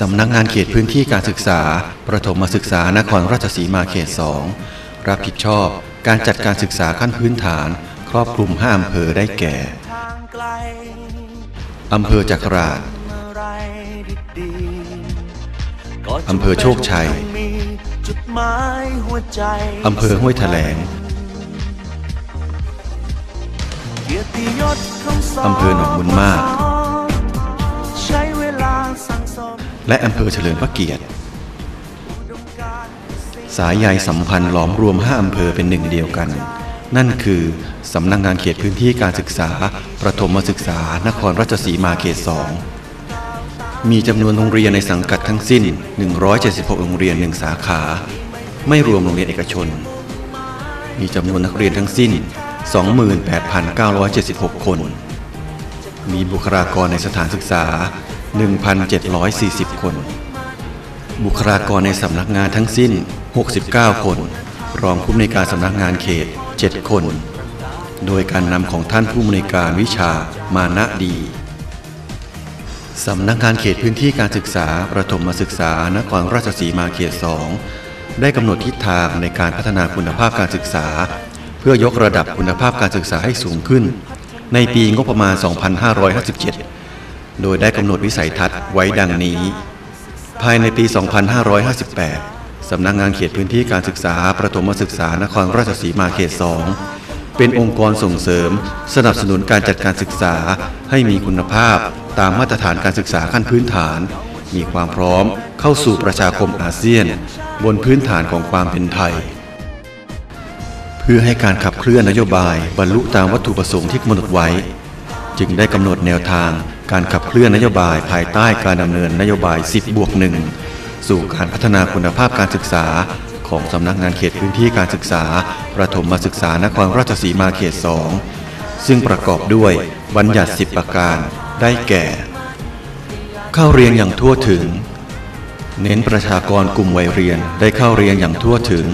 สำนักงานเขตพื้นที่การศึกษา ประถมศึกษานครราชสีมาเขต 2 รับผิดชอบการจัดการศึกษาขั้นพื้นฐาน ครอบคลุม5อำเภอได้แก่ อำเภอจักราชอำเภอโชคชัย อำเภอห้วยแถลงองสอำเภอหนองบุญมาก และอำเภอเฉลิมพระเกียรติ สายใยสัมพันธ์หลอมรวม5อำเภอเป็นหนึ่งเดียวกัน นั่นคือสำนักงานเขตพื้นที่การศึกษา ประถมศึกษา นครราชสีมาเขต2มีจำนวนโรงเรียนในสังกัดทั้งสิ้น 176 โรงเรียน 1 สาขา ไม่รวมโรงเรียนเอกชน มีจำนวนนักเรียนทั้งสิ้น 28,976 คน มีบุคลากรในสถานศึกษา 1,740 คน บุคลากรในสำนักงานทั้งสิ้น 69 คน รองผู้อำนการสำนักงานเขต 7 คน โดยการนำของท่านผู้อำนการวิชามานะดีสำนักงานเขตพื้นที่การศึกษาประถมศึกษานครราชสีมาเขต 2 ได้กำหนดทิศทางในการพัฒนาคุณภาพการศึกษา เพื่อยกระดับคุณภาพการศึกษาให้สูงขึ้น ในปีงบประมาณ 2557 โดยได้กำหนดวิสัยทัศน์ไว้ดังนี้ ภายในปี 2558 สำนักงานเขตพื้นที่การศึกษาประถมศึกษานครราชสีมาเขต 2 เป็นองค์กรส่งเสริม สนับสนุนการจัดการศึกษาให้มีคุณภาพตามมาตรฐานการศึกษาขั้นพื้นฐาน มีความพร้อมเข้าสู่ประชาคมอาเซียน บนพื้นฐานของความเป็นไทย เพื่อให้การขับเคลื่อนนโยบายบรรลุตามวัตถุประสงค์ที่กำหนดไว้ จึงได้กำหนดแนวทาง การขับเคลื่อนนโยบายภายใต้การดำเนินนโยบาย 10 บวกหสู่การพัฒนาคุณภาพการศึกษา ของสำนักงานเขตพื้นที่การศึกษา ประถมศึกษานครราชสีมาเขต 2 ซึ่งประกอบด้วยบัญญัติ 10 ประการ ได้แก่ เข้าเรียนอย่างทั่วถึง เน้นประชากรกลุ่มวัยเรียนได้เข้าเรียนอย่างทั่วถึง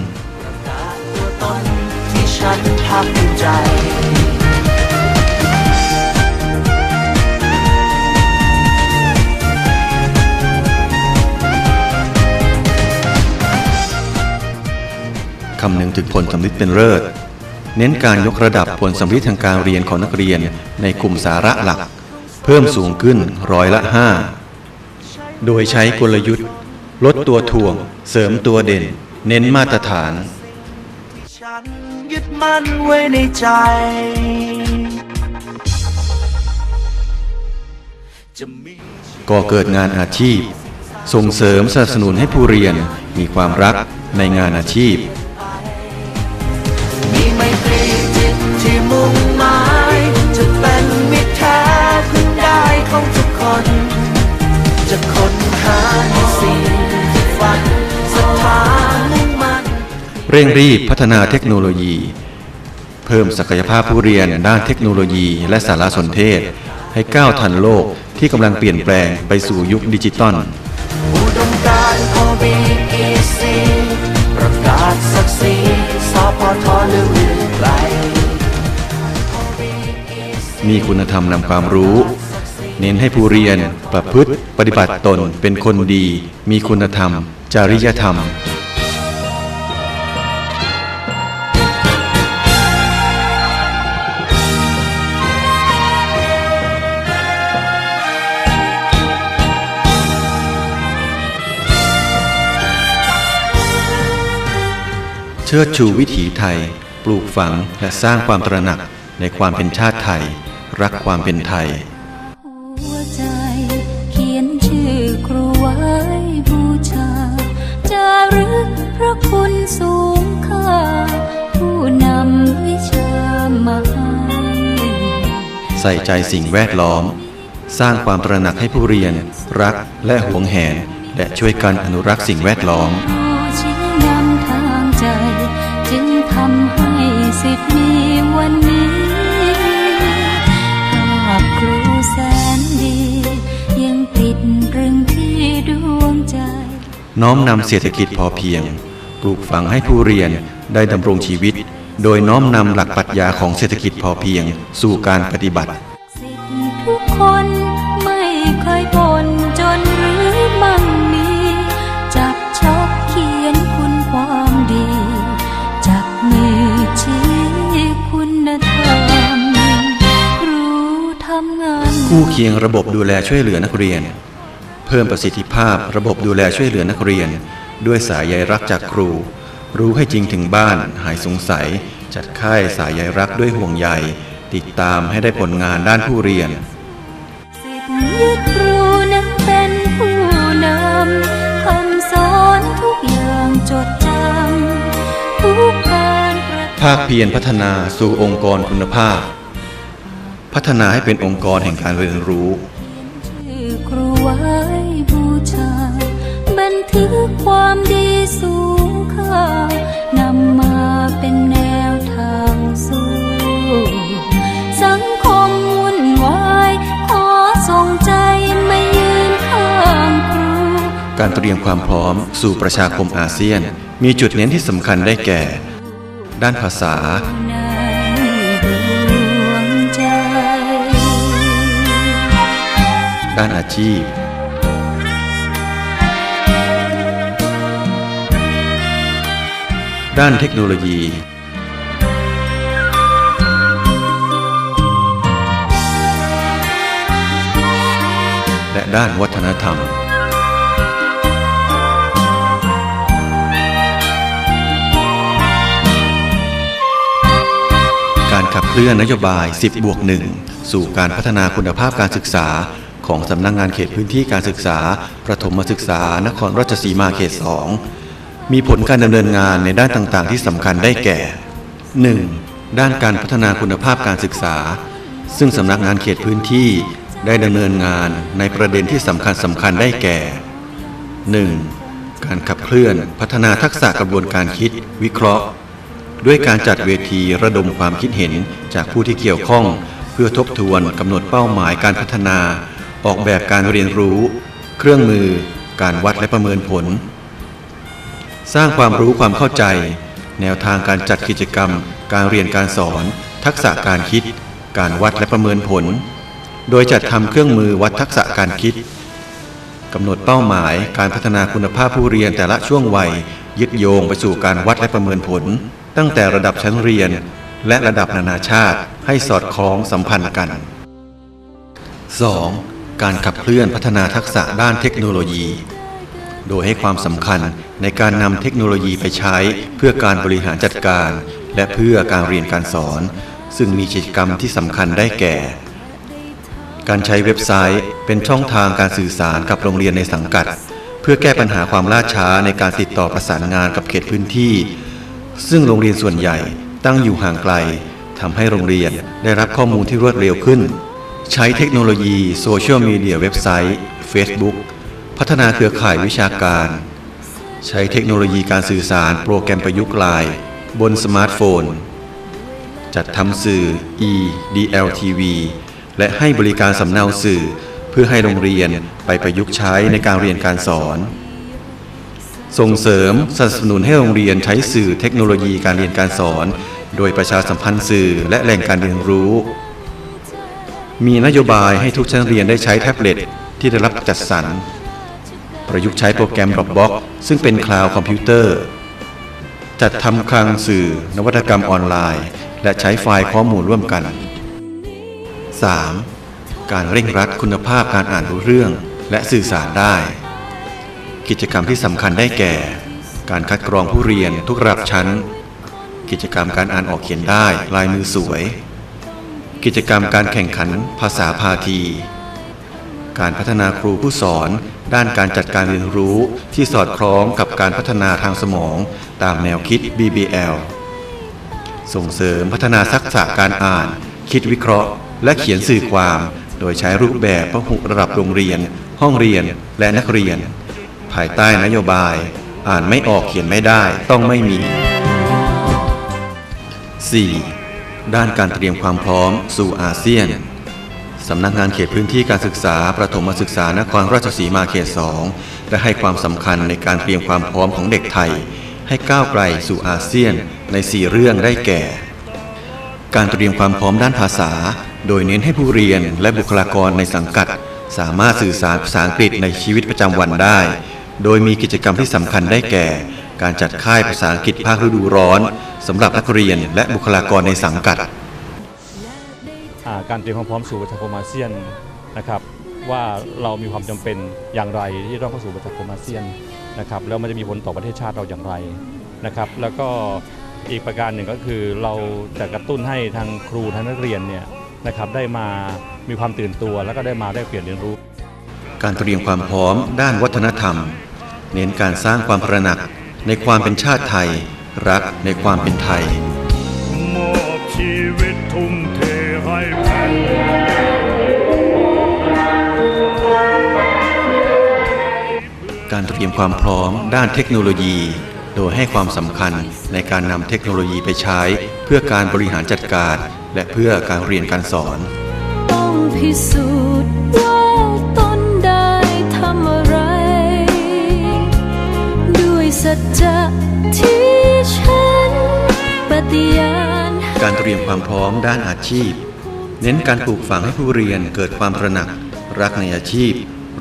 คำนึงถึงผลสำลิดเป็นเลิศ เน้นการยกระดับผลสำลิดทางการเรียนของนักเรียนในกลุ่มสาระหลัก เพิ่มสูงขึ้นร้อยละ 5 โดยใช้กลยุทธ์ ลดตัวถ่วง เสริมตัวเด่น เน้นมาตรฐาน ฉันยึดมั่นไว้ในใจก่อเกิดงานอาชีพ ส่งเสริมสนับสนุนให้ผู้เรียนมีความรักในงานอาชีพ เร่งรีบพัฒนาเทคโนโลยี เพิ่มศักยภาพผู้เรียนด้านเทคโนโลยี และสารสนเทศ ให้ก้าวทันโลกที่กำลังเปลี่ยนแปลงไปสู่ยุคดิจิตอลอุดมการณ์ของ BEC ประกาศศักดิ์ศรีสพทเลือไกลมีคุณธรรมนำความรู้ เน้นให้ผู้เรียนประพฤติปฏิบัติตนเป็นคนดี มีคุณธรรม จริยธรรม ชิดชูวิถีไทย ปลูกฝังและสร้างความตระหนักในความเป็นชาติไทย รักความเป็นไทย หัวใจเขียนชื่อครูไว้บูชาจารึกพระคุณสูงค่า ผู้นำวิชามาให้ใส่ใจสิ่งแวดล้อม สร้างความตระหนักให้ผู้เรียน รักและหวงแหน และช่วยกันอนุรักษ์สิ่งแวดล้อม น้อมนำเศรษฐกิจพอเพียง ปลูกฝังให้ผู้เรียนได้ดำรงชีวิต โดยน้อมนำหลักปรัชญาของเศรษฐกิจพอเพียง สู่การปฏิบัติ ทุกคนไม่เคยบ่นจนหรือมั่งมีจับชอบเขียนคุณความดี จับมือชี้คุณธรรมรู้ทำงาน คู่เคียงระบบดูแลช่วยเหลือนักเรียน พิ่มประสิทธิภาพระบบดูแลช่วยเหลือนักเรียน ด้วยสายใยรักจากครู รู้ให้จริงถึงบ้าน หายสงสัย จัดค่ายสายใยรักด้วยห่วงใย ติดตามให้ได้ผลงานด้านผู้เรียนสิทธิ์ยึดครูนั้นเป็นผู้นำคำสอนทุกอย่างจดจำทุกการกระทำภาคเพียรพัฒนาสู่องค์กรคุณภาพ พัฒนาให้เป็นองค์กรแห่งการเรียนรู้ การเตรียมความพร้อมสู่ประชาคมอาเซียน มีจุดเน้นที่สำคัญได้แก่ ด้านภาษา ด้านอาชีพ ด้านเทคโนโลยี และด้านวัฒนธรรม การขับเคลื่อนนโยบาย 10บวก1สู่การพัฒนาคุณภาพการศึกษา ของสำนักงงานเขตพื้นที่การศึกษา ประถมศึกษา นครราชสีมาเขต 2 มีผลการดำเนินงานในด้านต่างๆ ที่สำคัญได้แก่ 1. ด้านการพัฒนาคุณภาพการศึกษา ซึ่งสำนักงานเขตพื้นที่ได้ดำเนินงานในประเด็นที่สำคัญสำคัญได้แก่ 1. การขับเคลื่อนพัฒนาทักษะกระบวนการคิด วิเคราะห์ ด้วยการจัดเวทีระดมความคิดเห็นจากผู้ที่เกี่ยวข้อง เพื่อทบทวนกำหนดเป้าหมายการพัฒนา ออกแบบการเรียนรู้ เครื่องมือ การวัดและประเมินผล สร้างความรู้ความเข้าใจ แนวทางการจัดกิจกรรม การเรียนการสอน ทักษะการคิด การวัดและประเมินผล โดยจัดทำเครื่องมือวัดทักษะการคิดกำหนดเป้าหมายการพัฒนาคุณภาพผู้เรียนแต่ละช่วงวัยยึดโยงไปสู่การวัดและประเมินผล ตั้งแต่ระดับชั้นเรียน และระดับนานาชาติให้สอดคล้องสัมพันธ์กัน 2. การขับเคลื่อนพัฒนาทักษะด้านเทคโนโลยี โดยให้ความสำคัญในการนำเทคโนโลยีไปใช้เพื่อการบริหารจัดการ และเพื่อการเรียนการสอน ซึ่งมีกิจกรรมที่สำคัญได้แก่ การใช้เว็บไซต์เป็นช่องทางการสื่อสารกับโรงเรียนในสังกัด เพื่อแก้ปัญหาความล่าช้าในการติดต่อประสานงานกับเขตพื้นที่ ซึ่งโรงเรียนส่วนใหญ่ตั้งอยู่ห่างไกลทำให้โรงเรียนได้รับข้อมูลที่รวดเร็วขึ้น ใช้เทคโนโลยีโซเชียลมีเดียเว็บไซต์ Facebook พัฒนาเครือข่ายวิชาการ ใช้เทคโนโลยีการสื่อสารโปรแกรมประยุกต์ไลน์บนสมาร์ทโฟน จัดทำสื่อ e-DLTV และให้บริการสำเนาสื่อ เพื่อให้โรงเรียนไปประยุกต์ใช้ในการเรียนการสอน ส่งเสริมสนับสนุนให้โรงเรียนใช้สื่อเทคโนโลยีการเรียนการสอน โดยประชาสัมพันธ์สื่อและแหล่งการเรียนรู้ มีนโยบายให้ทุกชั้นเรียนได้ใช้แท็บเล็ตที่ได้รับจัดสรร ประยุกต์ใช้โปรแกรม Dropbox ซึ่งเป็นคลาวด์คอมพิวเตอร์ จัดทำคลังสื่อ นวัตกรรมออนไลน์ และใช้ไฟล์ข้อมูลร่วมกัน 3. การเร่งรัดคุณภาพการอ่านรู้เรื่องและสื่อสารได้ กิจกรรมที่สำคัญได้แก่ การคัดกรองผู้เรียนทุกระดับชั้น กิจกรรมการอ่านออกเขียนได้ลายมือสวย กิจกรรมการแข่งขันภาษาพาที การพัฒนาครูผู้สอน ด้านการจัดการเรียนรู้ที่สอดคล้องกับการพัฒนาทางสมองตามแนวคิด BBL ส่งเสริมพัฒนาทักษะการอ่าน คิดวิเคราะห์ และเขียนสื่อความ โดยใช้รูปแบบพหุระดับโรงเรียน ห้องเรียนและนักเรียน ภายใต้นโยบาย อ่านไม่ออกเขียนไม่ได้ต้องไม่มี 4. ด้านการเตรียมความพร้อมสู่อาเซียน สำนักงานเขตพื้นที่การศึกษา ประถมศึกษานครราชสีมาเขต 2 ได้ให้ความสำคัญในการเตรียมความพร้อมของเด็กไทย ให้ก้าวไกลสู่อาเซียนใน 4 เรื่องได้แก่ การเตรียมความพร้อมด้านภาษา โดยเน้นให้ผู้เรียนและบุคลากรในสังกัด สามารถสื่อสารภาษาอังกฤษในชีวิตประจำวันได้ โดยมีกิจกรรมที่สำคัญได้แก่ การจัดค่ายภาษาอังกฤษภาคฤดูร้อนสำหรับนักเรียนและบุคลากรในสังกัด การเตรียมความพร้อมสู่ประชาคมอาเซียนนะครับว่าเรามีความจำเป็นอย่างไรที่ต้องเข้าสู่ประชาคมอาเซียนนะครับแล้วมันจะมีผลต่อประเทศชาติเราอย่างไรนะครับ แล้วก็อีกประการหนึ่งก็คือเราจะกระตุ้นให้ทางครูทางนักเรียนเนี่ยนะครับได้มามีความตื่นตัวแล้วก็ได้มาได้เปลี่ยนเรียนรู้ การเตรียมความพร้อมด้านวัฒนธรรม เน้นการสร้างความตระหนักในความเป็นชาติไทย รักในความเป็นไทยมอบชีวิตทุ่มเทให้แผ่นการเตรียมความพร้อมด้านเทคโนโลยี โดยให้ความสำคัญในการนำเทคโนโลยีไปใช้ เพื่อการบริหารจัดการ และเพื่อการเรียนการสอน ต้องพิสูจน์ ที่ฉันปฏิญาณการเตรียมความพร้อมด้านอาชีพ เน้นการปลูกฝังให้ผู้เรียนเกิดความตระหนัก รักในอาชีพ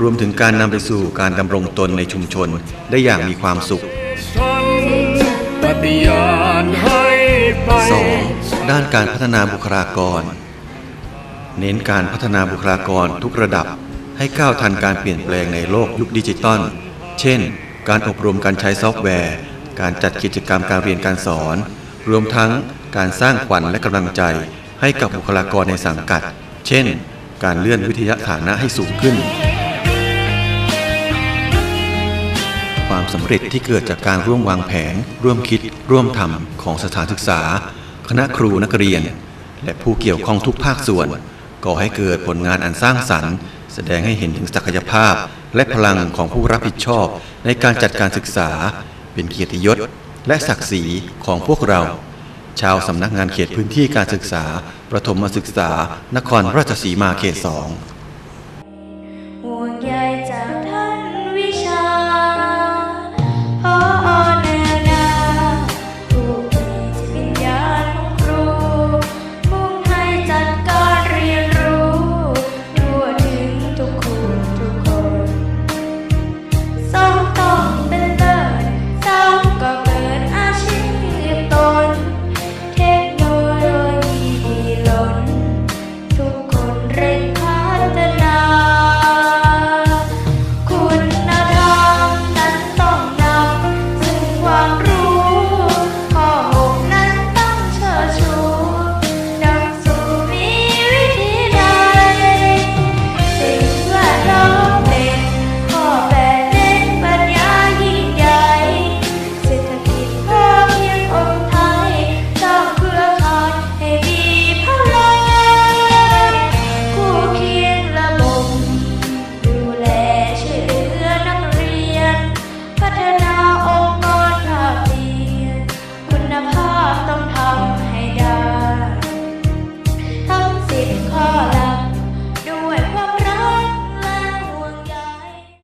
รวมถึงการนำไปสู่การดำรงตนในชุมชนได้อย่างมีความสุขฉันปฏิญาณให้ไป 2. ด้านการพัฒนาบุคลากร เน้นการพัฒนาบุคลากรทุกระดับ ให้ก้าวทันการเปลี่ยนแปลงในโลกยุคดิจิตอล เช่น การอบรมการใช้ซอฟต์แวร์ การจัดกิจกรรมการเรียนการสอน รวมทั้งการสร้างขวัญและกำลังใจให้กับบุคลากรในสังกัด เช่น การเลื่อนวิทยาฐานะให้สูงขึ้น ความสำเร็จที่เกิดจากการร่วมวางแผน ร่วมคิด ร่วมทำของสถานศึกษา คณะครูนักเรียน และผู้เกี่ยวข้องทุกภาคส่วนก่อให้เกิดผลงานอันสร้างสรรค์ แสดงให้เห็นถึงศักยภาพ และพลังของผู้รับผิดชอบในการจัดการศึกษา เป็นเกียรติยศ และศักดิ์ศรีของพวกเรา ชาวสำนักงานเขตพื้นที่การศึกษา ประถมศึกษา นครราชสีมาเขตสอง